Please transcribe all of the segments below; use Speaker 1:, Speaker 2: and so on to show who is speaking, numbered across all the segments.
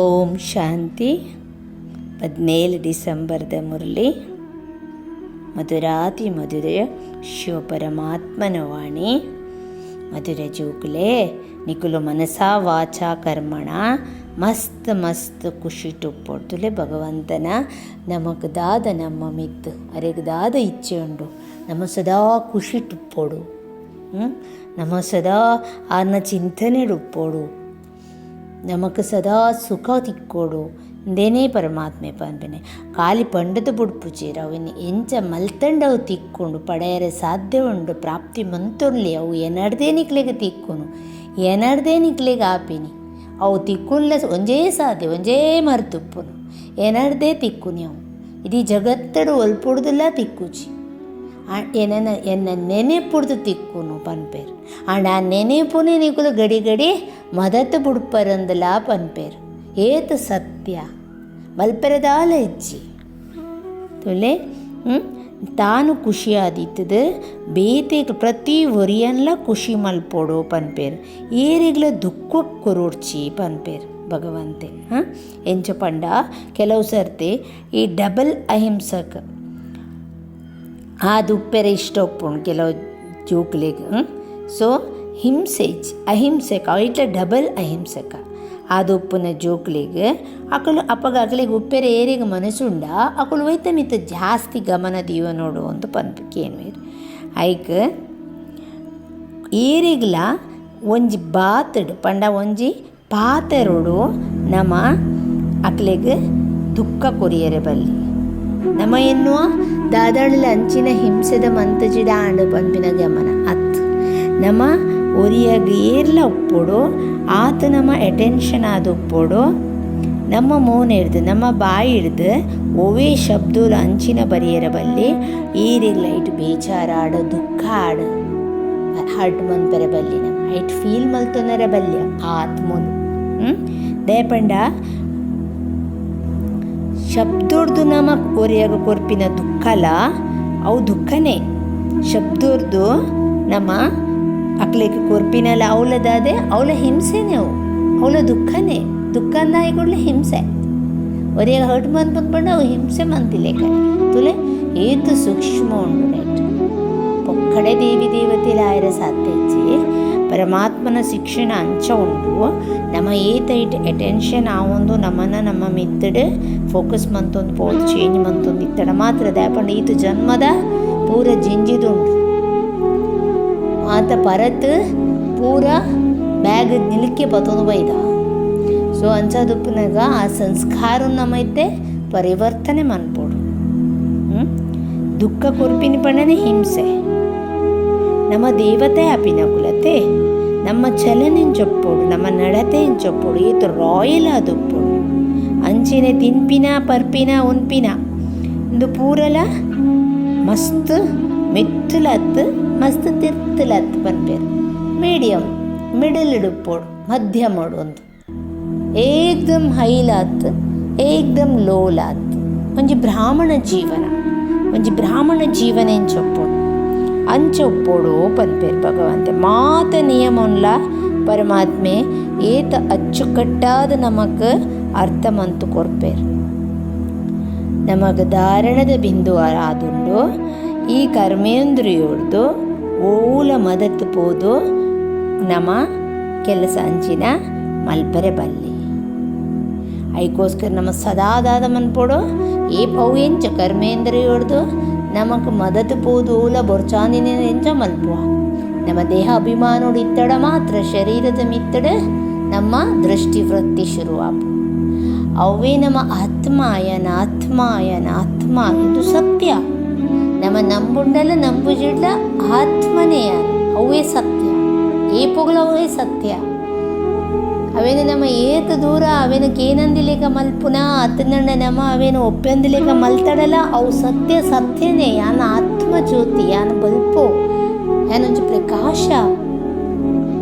Speaker 1: ಓಂ ಶಾಂತಿ. ಹದಿನೇಳು ಡಿಸೆಂಬರ್ದ ಮುರಳಿ. ಮಧುರಾತಿ ಮಧುರ ಶಿವ ಪರಮಾತ್ಮನ ವಾಣಿ. ಮಧುರ ಜೋಗುಲೆ, ನಿಕುಲು ಮನಸಾ ವಾಚ ಕರ್ಮಣ. ಮಸ್ತ್ ಮಸ್ತ್ ಖುಷಿ ಟುಪ್ಪೊಡ್ದುಲೆ ಭಗವಂತನ. ನಮಗದಾದ ನಮ್ಮ ಮಿತ್ತು ಅರೆಗದಾದ ಇಚ್ಛೆ ಉಂಡು. ನಮ್ಮ ಸದಾ ಖುಷಿ ಟುಪ್ಪೋಡು? ನಮ್ಮ ಸದಾ ಆನ ಚಿಂತನೆ ಡುಪ್ಪೋಡು ನಮಕ್ ಸದಾ ಸುಖ ತಿಕ್ಕೋಡು. ಇಂದೇನೇ ಪರಮಾತ್ಮೆ ಪನ್ಪೆನೆ. ಕಾಲಿ ಪಂಡದ ಬುಡ್ಪುಜೇರು ಅವನ್ ಎಂಚ ಮಲ್ತಂಡವು ತಿಕ್ಕೊಂಡು, ಪಡೆಯರೆ ಸಾಧ್ಯ ಉಂಡು ಪ್ರಾಪ್ತಿ ಮಂತೊಡ್ಲಿ ಅವು ಎನಡ್ದೇ ನಿಕ್ಲೆಗೆ ತಿಕ್ಕೊನು. ಎನಡ್ದೇ ನಿಕ್ಲೆಗೆ ಆಪಿನಿ. ಅವು ತಿಕ್ಕುನ್ಲೆ ಒಂಜೇ ಸಾಧ್ಯ, ಒಂಜೇ ಮರ್ತಿಪ್ಪುನು. ಎನಡ್ದೇ ತಿಕ್ಕುನಿ ಅವು. ಇಡೀ ಜಗತ್ತಡು ಒಲ್ಪುಡ್ದಲ್ಲ ತಿಕ್ಕುಚಿ. ಎನ್ನ ಎನ್ನ ನೆನೆಪುಡ್ದು ತಿಕ್ಕುನು ಪನ್ಪೇರು. ಆಂಡ ಆ ನೆನೆಪುನೆ ನಿಗುಲು ಗಡಿ ಗಡಿ ಮದತ್ ಬುಡ್ಪರಂದಲ ಪನ್ಪೇರು. ಏತ್ ಸತ್ಯ. ಮಲ್ಪೆರದಾಲ ಹೆಜ್ಜಿ ತುಲೆ? ತಾನು ಖುಷಿಯಾದಿತ್ತದು ಬೇತೆ ಪ್ರತಿ ಒರಿಯನ್ಲ ಖುಷಿ ಮಲ್ಪೋಡು ಪನ್ಪೇರು. ಏರಿಗ್ಲ ದುಃಖ ಕೊರೋಡ್ಚಿ ಪನ್ಪೇರು ಭಗವಂತೆ ಹಾಂ ಎಂಚ ಪಂಡ, ಕೆಲವು ಸರ್ತಿ ಈ ಡಬಲ್ ಅಹಿಂಸಕ ಅದು ಉಪ್ಪೆರೆ ಇಷ್ಟ ಒಪ್ಪುಂಡು ಕೆಲವು ಜೋಕ್ಲೆಗ್ ಸೊ ಹಿಂಸೆಜ್ ಅಹಿಂಸಕ ಇಟ್ಲ ಡಬಲ್ ಅಹಿಂಸಕ ಅದು ಉಪ್ಪುನ ಜೋಕ್ಲೆಗ್ ಅಪ್ಪಗ ಅಕಳಿಗೆ ಉಪ್ಪೆರೆ ಏರಿಗೆ ಮನಸ್ಸುಂಡ ಅಕಲು ಒಯ್ತ ಜಾಸ್ತಿ ಗಮನ ದೀವ ನೋಡು ಅಂತ ಪಂಪಿಕೆ ಕೇನ್ವೇರು ಐಕ್ ಏರಿಗ್ಲ ಒಂಜಿ ಬಾತಡ್, ಪಂಡ ಒಂಜಿ ಪಾತೆರೋಡು ನಮ ಅಕ್ಲೆಗ್ ದುಃಖ ಕೊರಿಯರೆ ಬಲ್ಲಿ. ನಮ ಎನ್ನುವ ದಾದಾಳಲ ಅಂಚಿನ ಹಿಂಸೆದ ಮಂತಜಿಡ ಆಂಡು ಪಂಪಿನ ಗಮನ. ಅತ್. ನಮ ಒರಿಯಾಗ ಏರ್ಲ ಉಪ್ಪೋಡು ಆತ ನಮ್ಮ ಅಟೆನ್ಷನ್ ಆದ ಉಪ್ಪೋಡು ನಮ್ಮ ಮೌನ ಹಿಡ್ದು, ನಮ್ಮ ಬಾಯಿ ಹಿಡ್ದು ಒವೇ ಶಬ್ದೋಲು ಅಂಚಿನ ಬರಿಯರ ಬಲ್ಲಿ ಏರಿಲ್ಲ ಬೇಜಾರ ಆಡು, ದುಃಖ ಆಡು. ಹರ್ಟ್ ಮಂತರ ಬಲ್ಲಿ ನಮ್ಮ ಐಟ್ ಫೀಲ್ ಮಲ್ತೊನರ ಬಲ್ಯ ಆತ್ಮನು. ಹ್ಞೂ ದಯಪಂಡ ಶಬ್ದೋರ್ದು ನಮ ಒರಿಯಾಗ ಕೊರ್ಪಿನ ದುಃಖಲ, ಅವು ದುಃಖನೇ. ಶಬ್ದೋರ್ದು ನಮ್ಮ ಅಕ್ಲೆಗೆ ಕೊರ್ಪಿನಲ್ಲ ಅವಳದಾದೆ ಅವಳ ಹಿಂಸೆನೇ ಅವು. ಅವಳ ದುಃಖನೇ. ದುಃಖ ಅಂದಾಯಿಗೊಳ್ಳೆ ಹಿಂಸೆ. ಒರಿಯಾಗ ಹರ್ಟ್ ಬಂದು ಬಂದ್ಪಂಡು ಅವು ಹಿಂಸೆ ಮಂತಿಲೆ ಕಡೆ ತುಲೆ, ಏತು ಸೂಕ್ಷ್ಮ ಉಂಡು ಪೊಕ್ಕಡೆ ದೇವಿ ದೇವಿ ದೇವತೆಲಾಯರ ಸಾಧ್ಯಚ್ಚಿ ಪರಮಾತ್ಮನ ಶಿಕ್ಷಣ ಅಂಚ ಉಂಟು. ನಮ್ಮ ಏತ ಇಟ್ ಅಟೆನ್ಷನ್ ಒಂದು ನಮ್ಮನ್ನ ನಮ್ಮ ಮಿತ್ತಡ್ ಫೋಕಸ್ ಮಂತೊಂದು ಪೋಲ್ ಚೇಂಜ್ ಮಂತೊಂದು ಇತ್ತಡ ಮಾತ್ರ ದಾಪಂಡ ಈತ ಜನ್ಮದ ಪೂರ ಜಿಂಜಿದುಂಡು ಆತ ಪರತ್ ಪೂರ ಬ್ಯಾಗ್ ನಿಲ್ಕೆ ಬತ್ತೊಂದು ಬೈದ. ಸೊ ಅಂಚದುಪ್ಪನಾಗ ಆ ಸಂಸ್ಕಾರ ನಮ್ಮೈತೆ ಪರಿವರ್ತನೆ ಮನ್ಪೋಡು? ದುಃಖ ಕುರ್ಪಿನ ಪಣ್ಣನೆ ಹಿಂಸೆ. ನಮ್ಮ ದೇವತೆ ಅಪಿನಕುಲತೆ ನಮ್ಮ ಚಲನೆನ್ ಚೊಪ್ಪೋಡು ನಮ್ಮ ನಡತೆನ್ ಚೊಪ್ಪೋಡು ಈತ ರಾಯಲ್ ಆದುಪ್ಪೋಡು ಅಂಚಿನ ತಿನ್ಪಿನ, ಪರ್ಪಿನ, ಉನ್ಪಿನ, ಇಂದು ಪೂರಲ ಮಸ್ತ್, ಮೆತ್ತಲತ್, ಮಸ್ತ್ ತಿರ್ತಲತ್ ಪನ್ಪೇರು ಮೀಡಿಯಂ ಮಿಡಲ್ ಇಡುಪ್ಪೋಡು ಮಧ್ಯಮೋಡು ಒಂದು. ಏಕ್ದಮ್ ಹೈಲಾತ್, ಏಕ್ದಮ್ ಲೋಲಾತ್. ಒಂಜಿ ಬ್ರಾಹ್ಮಣ ಜೀವನ, ಒಂಜಿ ಬ್ರಾಹ್ಮಣ ಜೀವನ ಎಂಚೊಪ್ಪೋಡು ಅಂಚೊಪ್ಪೋಡು ಪನ್ಪೇರು ಭಗವಂತೆ. ಮಾತ ನಿಯಮನ್ಲ ಪರಮಾತ್ಮೆ, ಏತ ಅಚ್ಚುಕಟ್ಟಾದ ನಮಕ್ ಅರ್ಥ ಮಂತು ಕೊರ್ಪೇರು. ನಮಗ ಧಾರಣದ ಬಿಂದು ಆದುಂಡು ಈ ಕರ್ಮೇಂದ್ರಿಯೋಡ್ದು ಓಲ ಮದತ್ ಪೋದು ನಮ ಕೆಲಸ ಅಂಚಿನ ಮಲ್ಪರೆ ಬಲ್ಲಿ. ಐಕೋಸ್ಕರ ನಮ್ಮ ಸದಾದಾದ ಮನ್ಪೋಡು ಏ ಪೌ ಎಂಚ ಕರ್ಮೇಂದ್ರಿಯೋಡ್ದು ನಮಕ್ ಮದತ್ ಪೋದು ಓಲ ಬೊರ್ಚಾಂದಿನ ಎಂಚ ಮಲ್ಪುವ ನಮ್ಮ ದೇಹ ಅಭಿಮಾನೋಡು ಇತ್ತಡ ಮಾತ್ರ ಶರೀರದ ಮಿತ್ತಡ ನಮ್ಮ ದೃಷ್ಟಿ ವೃತ್ತಿ ಶುರುವಾಪು ಅವೇ ನಮ್ಮ ಆತ್ಮಾಯನ ಆತ್ಮಾಯನ ಆತ್ಮ ಇದು ಸತ್ಯ ನಮ್ಮ ನಂಬುಂಡಲ ನಂಬುಜಿಡ್ಲ ಆತ್ಮನೆಯ ಅವೇ ಸತ್ಯ ಏಪುಗಳು ಅವೇ ಸತ್ಯ ಅವೇನು ನಮ್ಮ ಏತ ದೂರ ಅವೇನಕ್ಕೆ ಏನಂದಿಲೇಕ ಮಲ್ಪುನ ಅತ್ತನಂಡ ನಮ್ಮ ಅವೇನು ಒಪ್ಪಂದಿಲೇಕ ಮಲ್ತಡಲ್ಲ ಅವು ಸತ್ಯ ಸತ್ಯನೇ ಯಾನ ಆತ್ಮ ಜ್ಯೋತಿ ಯಾನ ಬಲ್ಪು ಯಾನೊಂಚು ಪ್ರಕಾಶ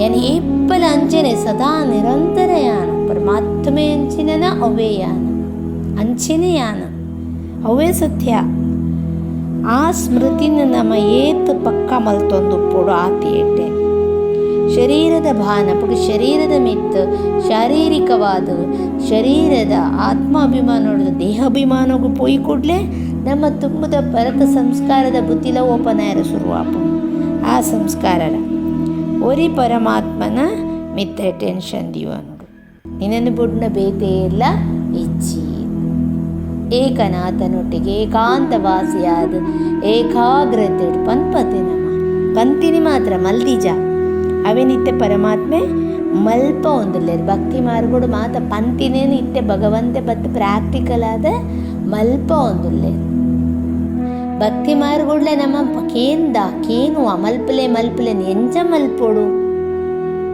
Speaker 1: ಯಾನ ಏಪ್ಪಲ ಅಂಚನೆ ಸದಾ ನಿರಂತರ ಯಾನ ಪರಮಾತ್ಮೆ ಅಂಚಿನನ ಅವೇ ಯಾನ ಅಂಚಿನೇ ಯಾನ ಅವೇ ಸತ್ಯ ಆ ಸ್ಮೃತಿನ ನಮ್ಮ ಏತ್ ಪಕ್ಕ ಮಲ್ತೊಂದು ಪೊಡು ಆತಿ ಎಟ್ಟೆ ಶರೀರದ ಭಾನ, ಪುಡು ಶರೀರದ ಮಿತ್ತು, ಶಾರೀರಿಕವಾದ, ಶರೀರದ ಆತ್ಮಾಭಿಮಾನ ನೋಡಿದ ದೇಹಾಭಿಮಾನಗೂ ಪೋಯಿ ಕೂಡಲೇ ನಮ್ಮ ತುಂಬದ ಭರತ ಸಂಸ್ಕಾರದ ಬುದ್ಧಿಲ ಓಪನಾಯರ ಶುರುವಾಪು ಆ ಸಂಸ್ಕಾರರ ಒರಿ ಪರಮಾತ್ಮನ ಮಿತ್ತ ಟೆನ್ಷನ್ ದೀವ ನೋಡು. ನಿನ್ನನ್ನು ಬುಡ್ನ ಬೇತೆ ಎಲ್ಲ ಇಚ್ಚಿ ಏಕನಾಥನೊಟ್ಟಿಗೆ ಏಕಾಂತವಾಸಿಯಾದ ಏಕಾಗ್ರತೆ ಪನ್ಪತೆ ನಮ್ಮ ಪಂತಿನಿ ಮಾತ್ರ ಮಲ್ದಿಜ. ಅವೇನಿತ್ತೆ ಪರಮಾತ್ಮೆ ಮಲ್ಪ ಒಂದಿಲ್ಲೇರು ಭಕ್ತಿ ಮಾರ್ಗೋಡು ಮಾತ ಪಂತಿನೇನು ಇತ್ತೆ ಭಗವಂತೆ ಬತ್ ಪ್ರಾಕ್ಟಿಕಲ್ ಆದ ಮಲ್ಪ ಒಂದಿಲ್ಲೇರು ಭಕ್ತಿ ಮಾರ್ಗುಡ್ಲೆ ನಮ್ಮ ಕೇಂದ, ಕೇನು ಮಲ್ಪಲೆ ಮಲ್ಪಲೆ ಎಂಚ ಮಲ್ಪೋಡು?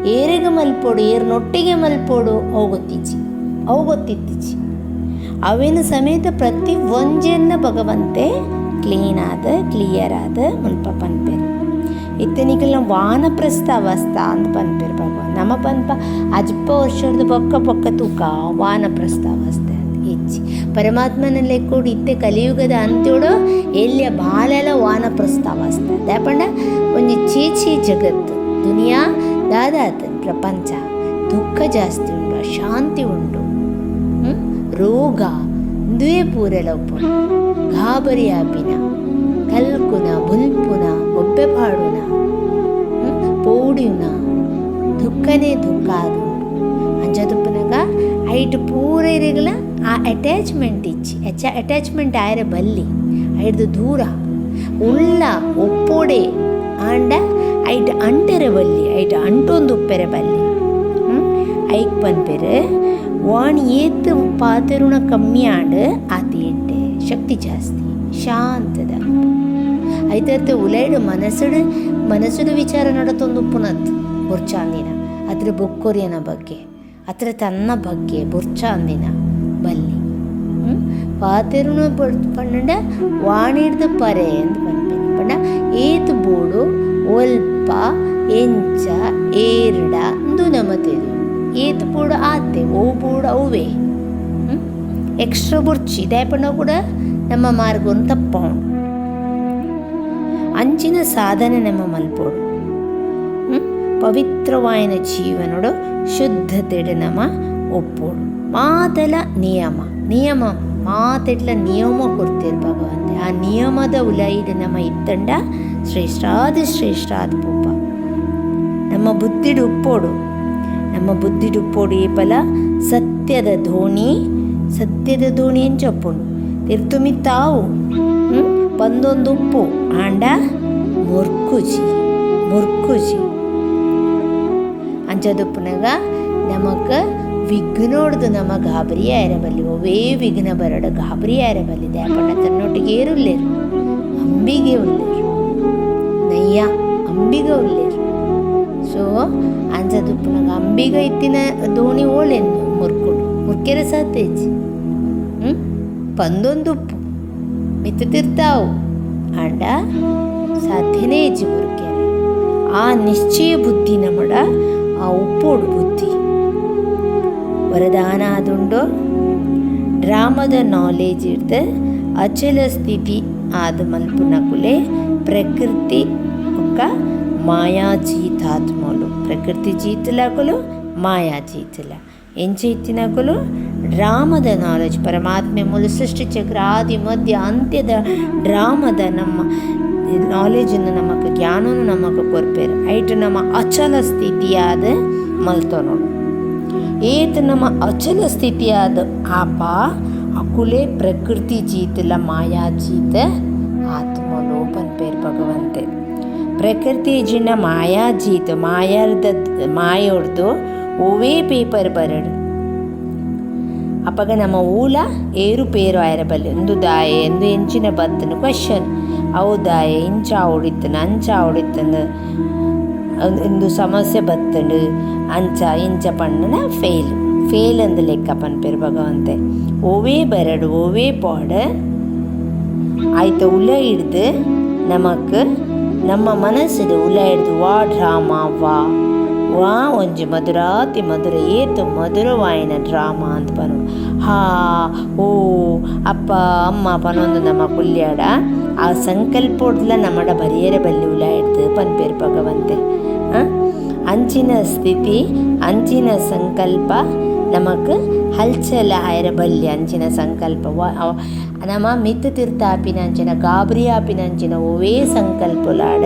Speaker 1: ಏರಿಗೆ ಮಲ್ಪೋಡು ಏರ್ನೊಟ್ಟಿಗೆ ಮಲ್ಪೋಡು? ಅವು ಗೊತ್ತಿಚ್ಚಿ ಅವು ಗೊತ್ತಿತ್ತಿಚ್ಚಿ ಅವೇನು ಸಮೇತ ಪ್ರತಿ ಒಂಜನ್ನ ಭಗವಂತೆ ಕ್ಲೀನ್ ಆದ ಕ್ಲಿಯರ್ ಆದ ಮಲ್ಪ ಪನ್ಪೇರು ಇತ್ತನಿಗೆಲ್ಲ ವಾನಪ್ರಸ್ಥ ಅವಸ್ಥಾ ಅಂತ ಪನ್ಪೇರು ಭಗವಾನ್. ನಮ್ಮ ಪನ್ಪ ಅಜ್ಪ ವರ್ಷದ ಬೊಕ್ಕ ಪೊಕ್ಕ ತೂಕ ವಾನಪ್ರಸ್ಥ ಅವಸ್ಥೆ ಅಂತ ಹೆಚ್ಚಿ. ಪರಮಾತ್ಮನಲ್ಲೇ ಕೂಡ ಇತ್ತೆ ಕಲಿಯುಗದ ಅಂತ್ಯೋಡು ಎಲ್ಲಿಯ ಬಾಲೆಲ್ಲ ವಾನಪ್ರಸ್ಥ ಅವಸ್ಥೆ ದಾಪಂಡ ಒಂದು ಚೀಚಿ ಜಗತ್ತು, ದುನಿಯಾ ದಾದಾತ, ಪ್ರಪಂಚ, ದುಃಖ ಜಾಸ್ತಿ ಉಂಡು, ಶಾಂತಿ ಉಂಡು? ರೋಗ ದ್ವೇ ಉಪ್ಪುಂಡು ಗಾಬರಿ ಆಪಿನ ಕಲ್ಕುನ ಬುಲ್ಪುನ ಒಬ್ಬೆ ಪಾಡುನ ಹ್ಮ್? ಪೌಡಿಯುನ, ದುಃಖನೇ ದುಃಖ ಅದು ಅಂಜದುಪ್ಪನಾಗ ಐಟ್ ಪೂರ ಇರಗಲ ಆ ಅಟ್ಯಾಚ್ಮೆಂಟ್ ಇಚ್ಚಿ ಅಚ್ಚ ಅಟ್ಯಾಚ್ಮೆಂಟ್ ಆಯ್ರ ಬಲ್ಲಿ ಐಡ್ದು ದೂರ, ಉಳ್ಳ, ಒಪ್ಪೋಡೆ, ಆಂಡ ಐಟ್ ಅಂಟೆರೆ ಬಲ್ಲಿ ಐಟ್ ಅಂಟೊಂದು ಉಪ್ಪೆರೆ ಬಲ್ಲಿ ಹ್ಮ್? ಐಕ್ ಪನ್ಪೆರೆ ವಾಣಿ ಏತ್ ಪಾತೆರುಣ ಕಮ್ಮಿ ಆಂಡ್ ಆತೇಟೆ ಶಕ್ತಿ ಜಾಸ್ತಿ ಶಾಂತದ ಐತರ್ತ ಉಲೈಡು ಮನಸ್ಸುಡು ಮನಸ್ಸುಡು ವಿಚಾರ ನಡತೊಂದು ಪುನತ್ ಬುರ್ಚಾಂದಿನ ಅದ್ರ ಬೊಕ್ಕೊರಿಯನ ಬಗ್ಗೆ, ಅದ್ರ ತನ್ನ ಬಗ್ಗೆ ಬುರ್ಚಾಂದಿನ ಬಲ್ಲಿ. ಹ್ಮ್? ಪಾತೆರುಣ ಪಂಡ ವಾಣಿಡ್ದು ಪರೆ ಅಂತ ಪನ್ಪೆನಿ ಪಂಡ, ಏತ್ ಬೋಡು, ಒಲ್ಪ, ಎಂಚ, ಏರ್ಡ ಇಂದು ನಮತೆದು ಏತ್ ಬೂಡ ಆತೆ, ಓ ಬೂಡ ಅವ್ವೇ. ಬುರ್ಚಿ ದಾಯಪಂಡ ಕೂಡ ನಮ್ಮ ಮಾರ್ಗವನ್ನು ತಪ್ಪೋಣ ಅಂಚಿನ ಸಾಧನೆ ನಮ್ಮ ಹ್ಮ್? ಪವಿತ್ರವಾಯಿನ ಜೀವನೋಡು ಶುದ್ಧತೆಡೆ ನಮ್ಮ ಒಪ್ಪೋಡು. ಮಾತಲ ನಿಯಮ. ನಿಯಮ ಮಾತೆಟ್ಲ ನಿಯಮ ಕೊಡ್ತೇವೆ ಭಗವಂತ. ಆ ನಿಯಮದ ಉಲೈಡು ನಮ್ಮ ಇತ್ತಂಡ ಶ್ರೇಷ್ಠಾದ ಶ್ರೇಷ್ಠಾದ ಪೂಪ. ನಮ್ಮ ಬುದ್ಧಿಡು ಉಪ್ಪೋಡು ನಮ್ಮ ಬುದ್ಧಿಡು ಉಪ್ಪೋಡು ಫಲ ಸತ್ಯದ ಧೋಣಿ ಸತ್ಯದ ದೋಣಿ ತಾವು ಹ್ಮ್? ಪಂದೊಂದು ಉಪ್ಪು ಆಂಡ ಮುರ್ಕುಜಿ. ಮುರ್ಕುಜಿ. ಅಂಚದುಪ್ಪುನಾಗ ನಮಕ ವಿಘ್ನೋಡ್ದು ನಮ್ಮ ಗಾಬರಿ ಬಲ್ಲಿ ಒವೇ ವಿಘ್ನ ಬರಡ ಗಾಬರಿ ಬಲ್ಲಿ ದ್ಯಾಪಣ್ಣ ತನ್ನೊಟ್ಟಿಗೆ ಏರುಲ್ಲೇರು ಅಂಬಿಗೆ ಉಳ್ಳೇರು ನಯ್ಯ, ಅಂಬಿಗ ಉಳ್ಳೇರು ಸೊ ಅಂಚದುಪ್ಪುನಾಗ ಅಂಬಿಗ ಇತ್ತಿನ ದೋಣಿ ಓಳೆಂದು ಮುರ್ಕೊಂಡು. ಮುರ್ಕೆರೆ ಸಾತೇಜಿ ಪಂದೊಂದು ಉಪ್ಪು ಮಿತ್ತು ತಿರ್ತಾವು ಆಂಡ ಸಾಧ್ಯನೇ ಇಜ್ಜಿ ಮುರುಕೆರೆ ಆ ನಿಶ್ಚಯ ಬುದ್ಧಿ ನಮ್ಮಡ ಆ ಉಪ್ಪೋಡು ಬುದ್ಧಿ ವರದಾನ ಆದುಂಡು ಡ್ರಾಮದ ನಾಲೆಜ್ ಇಡ್ದು ಅಚಲ ಸ್ಥಿತಿ ಆದ ಮಲ್ಪುನಕುಲೆ ಪ್ರಕೃತಿ ఒక మాయా జీతాత్మలు ప్రకృతి జీతులకులు మాయಾ జీతుల ಎಂಚೆ ಇತ್ತಿನಕುಲು ಡ್ರಾಮದ ನಾಲೆಜ್ ಪರಮಾತ್ಮೆ ಮೂಲ ಸೃಷ್ಟಿ ಚಕ್ರ, ಆದಿ, ಮಧ್ಯ, ಅಂತ್ಯದ ಡ್ರಾಮದ ನಮ್ಮ ನಾಲೆಜನ್ನು ನಮಗೆ, ಜ್ಞಾನವನ್ನು ನಮಗೆ ಕೊರ್ಪೇರು ಐಟ್ ನಮ್ಮ ಅಚಲ ಸ್ಥಿತಿಯಾದ ಮಲ್ತೋ ಏತ್ ನಮ್ಮ ಅಚಲ ಸ್ಥಿತಿಯಾದ ಆಪ, ಅಕುಲೆ ಪ್ರಕೃತಿ ಜೀತಲ ಮಾಯಾ ಜೀತ ಆತ್ಮಲು ಪನ್ಪೇರು ಭಗವಂತೆ. ಪ್ರಕೃತಿ ಜಿನ ಮಾಯಾ ಜೀತ, ಮಾಯಾರ್ದ, ಮಾಯೋರ್ದು ಓವೇ ಪೇಪರ್ ಬರಡು. ಅಪ್ಪಗ ನಮ್ಮ ಊಲ ಏರುಪೇರು ಪೇರು ಆಯರಬಲ್ಲೆ. ಒಂದು ದಾಯ ಎಂದು ಎಂಚಿನ ಬತ್ತನು ಕ್ವಶನ್ ಅವು ದಾಯ, ಇಂಚ ಹೊಡಿತನ ಅಂಚ ಹೊಡಿತನ ಒಂದು ಸಮಸ್ಯೆ ಬತ್ತಂಡು, ಅಂಚ, ಇಂಚ ಪಣ್ಣನ ಫೇಲ್ ಫೇಲ್ ಅಂದ ಲೆಕ್ಕ ಪನ್ಪೇರು ಭಗವಂತೆ. ಓವೇ ಬರಡು, ಓವೇ ಪಾಡ. ಆಯ್ತ, ಉಲ ಹಿಡ್ದು ನಮಕ್, ನಮ್ಮ ಮನಸ್ಸಿದು ಉಲ ಹಿಡ್ದು ವಾ, ಡ್ರಾಮಾ, ವಾ. ವಾ ಒಂಜಿ ಮಧುರಾತಿ ಮಧುರ ಏತು ಮಧುರವಾಯಿನ ಡ್ರಾಮಾ ಅಂತ ಪನು ಹಾ ಓ ಅಪ್ಪ ಅಮ್ಮ ಪನೊಂದು ನಮ್ಮ ಕುಲ್ಯಾಡ ಆ ಸಂಕಲ್ಪೋಡ್ಲ ನಮ್ಮಡ ಬರಿಯರೆ ಬಲ್ಲಿ ಉಲ ಹಿಡ್ದು ಪನ್ಪೇರು ಭಗವಂತೆ ಆ? ಅಂಚಿನ ಸ್ಥಿತಿ ಅಂಚಿನ ಸಂಕಲ್ಪ ನಮಕ್ ಹಲ್ಚಲ ಆಯರ ಬಲ್ಯ ಅಂಚಿನ ಸಂಕಲ್ಪ ನಮ ಮಿತ್ತು ತಿರ್ತಾಪಿನ ಅಂಚಿನ ಗಾಬರಿ ಆಪಿನ ಅಂಚಿನ ಒವೇ ಸಂಕಲ್ಪಲಾಡ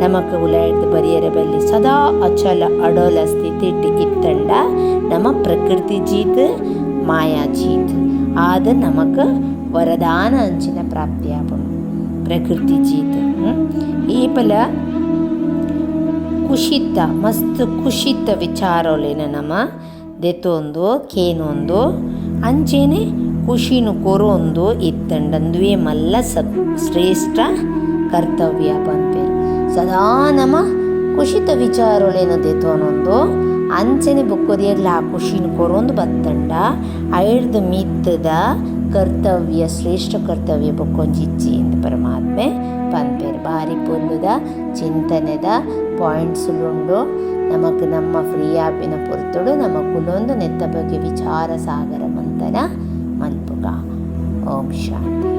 Speaker 1: ನಮಕ್ ಉಲಾಯ್ದು ಬರಿಯರ ಬಲ್ಲಿ ಸದಾ ಅಚಲ ಅಡೋಲ ಸ್ಥಿತಿ ಇತ್ತಂಡ ನಮ್ಮ ಪ್ರಕೃತಿ ಜೀತ್, ಮಾಯಾ ಜೀತ್. ಆದ ನಮಕ್ ವರದಾನ ಅಂಚಿನ ಪ್ರಾಪ್ತಿಯಾಪುಂಡು ಪ್ರಕೃತಿ ಜೀತ್? ಈ ಪಲ ಕುಶಿತ, ಮಸ್ತ್ ಕುಶಿತ ವಿಚಾರಲೇನ ನಮ ದೆತೊಂದು ಕೇನೊಂದು, ಅಂಚೇನೆ ಖುಷಿನು ಕೊರೊಂದು ಇತ್ತಂಡಂದುವೆ ಮಲ್ಲ ಸತ್ ಶ್ರೇಷ್ಠ ಕರ್ತವ್ಯ ಪಂಪೆ. ಸದಾ ನಮ ಖುಷಿತ ವಿಚಾರೊಳೆನ ದೆತೊನೊಂದು ಅಂಚೆನೆ ಬೊಕ್ಕೊದಿಯರ್ಲ ಆ ಖುಷಿನು ಕೊರೊಂದು ಬತ್ತಂಡ ಐಡ್ದು ಮಿತ್ತದ ಕರ್ತವ್ಯ, ಶ್ರೇಷ್ಠ ಕರ್ತವ್ಯ ಬೊಕ್ಕೊಂಜಿಚ್ಚಿ ಎಂದು ಪರಮಾತ್ಮೆ ಪಂಪೆರ್ ಬಾರಿ ಪೊಲ್ಲುದ, ಚಿಂತನೆದ ಪಾಯಿಂಟ್ಸುಲುಂಡು ನಮಕ್ ನಮ್ಮ ಫ್ರೀ ಆಪಿನ ಪೊರ್ತುಡು ನಮ್ಮ ಕುಲೊಂದು ನೆತ್ತ ಬಗ್ಗೆ ವಿಚಾರ ಸಾಗರ ಮಂತನ ಮಲ್ಪುಗ ಓಂ ಶಾಂತಿ.